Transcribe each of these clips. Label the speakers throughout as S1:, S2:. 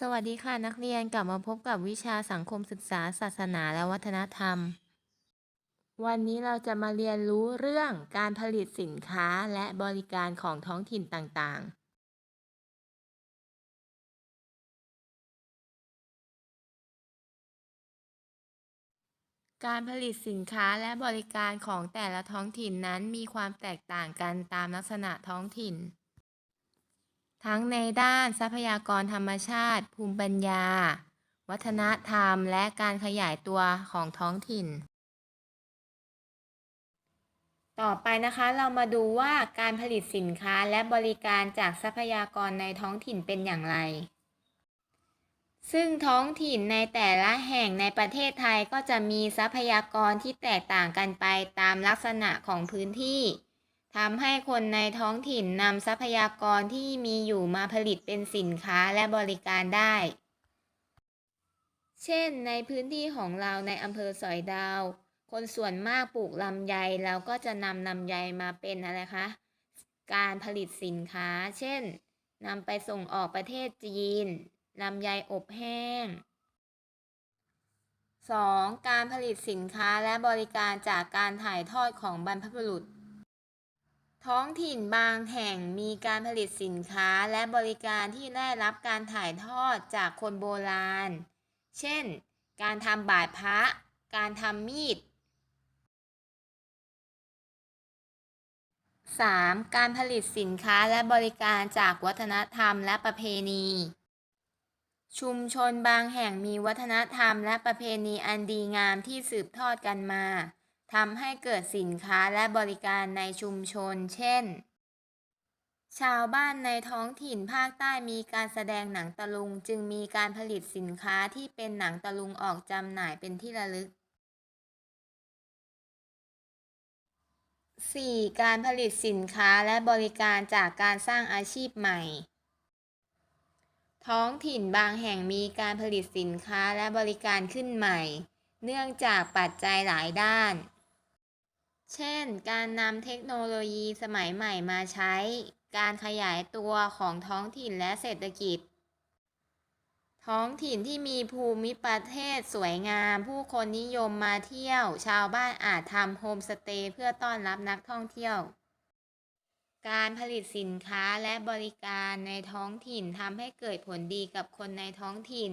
S1: สวัสดีค่ะนักเรียนกลับมาพบกับวิชาสังคมศึกษา ศาสนาและวัฒนธรรม วันนี้เราจะมาเรียนรู้เรื่องการผลิตสินค้าและบริการของท้องถิ่นต่างๆ การผลิตสินค้าและบริการของแต่ละท้องถิ่นนั้นมีความแตกต่างกันตามลักษณะท้องถิ่น ทั้งในด้านทรัพยากรธรรมชาติ ภูมิปัญญา วัฒนธรรม และการขยายตัวของท้องถิ่น ต่อไปนะคะเรามาดูว่าการผลิตสินค้าและบริการจากทรัพยากรในท้องถิ่นเป็นอย่างไร ซึ่งท้องถิ่นในแต่ละแห่งในประเทศไทยก็จะมีทรัพยากรที่แตกต่างกันไปตามลักษณะของพื้นที่ ทำให้คนในท้องถิ่นนำทรัพยากรที่มีอยู่มาผลิตเป็นสินค้าและบริการได้ เช่น ในพื้นที่ของเราในอำเภอสอยดาว คนส่วนมากปลูกลำไยเราก็จะนำลำไยมาเป็นอะไรคะ การผลิตสินค้า เช่นนำไปส่งออกประเทศจีนลำไยอบแห้ง 2. การผลิตสินค้าและบริการจากการถ่ายทอดของบรรพบุรุษ ท้องถิ่นบางแห่งมีการผลิตสินค้าและบริการที่ได้รับการถ่ายทอดจากคนโบราณ เช่น การทำบาดพระ การทำมีด 3. การผลิตสินค้าและบริการจากวัฒนธรรมและประเพณี ชุมชนบางแห่งมีวัฒนธรรมและประเพณีอันดีงามที่สืบทอดกันมา ทำให้เกิดสินค้าและบริการในชุมชน เช่น ชาวบ้านในท้องถิ่นภาคใต้มีการแสดงหนังตะลุง จึงมีการผลิตสินค้าที่เป็นหนังตะลุงออกจำหน่ายเป็นที่ระลึก 4. การผลิตสินค้าและบริการจากการสร้างอาชีพใหม่ ท้องถิ่นบางแห่งมีการผลิตสินค้าและบริการขึ้นใหม่ เนื่องจากปัจจัยหลายด้าน เช่น การนำเทคโนโลยีสมัยใหม่มาใช้ การขยายตัวของท้องถิ่นและเศรษฐกิจ ท้องถิ่นที่มีภูมิประเทศสวยงาม ผู้คนนิยมมาเที่ยว ชาวบ้านอาจทำโฮมสเตย์เพื่อต้อนรับนักท่องเที่ยว การผลิตสินค้าและบริการในท้องถิ่นทำให้เกิดผลดีกับคนในท้องถิ่น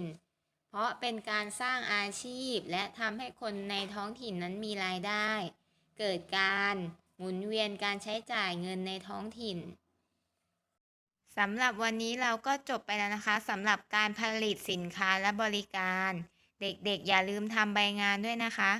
S1: เพราะเป็นการสร้างอาชีพและทำให้คนในท้องถิ่นนั้นมีรายได้ เกิดการหมุนเวียนการใช้จ่ายเงินในท้องถิ่นสำหรับวันนี้เราก็จบไปแล้วนะคะสำหรับการผลิตสินค้าและบริการ เด็กๆ อย่าลืมทำใบงานด้วยนะคะ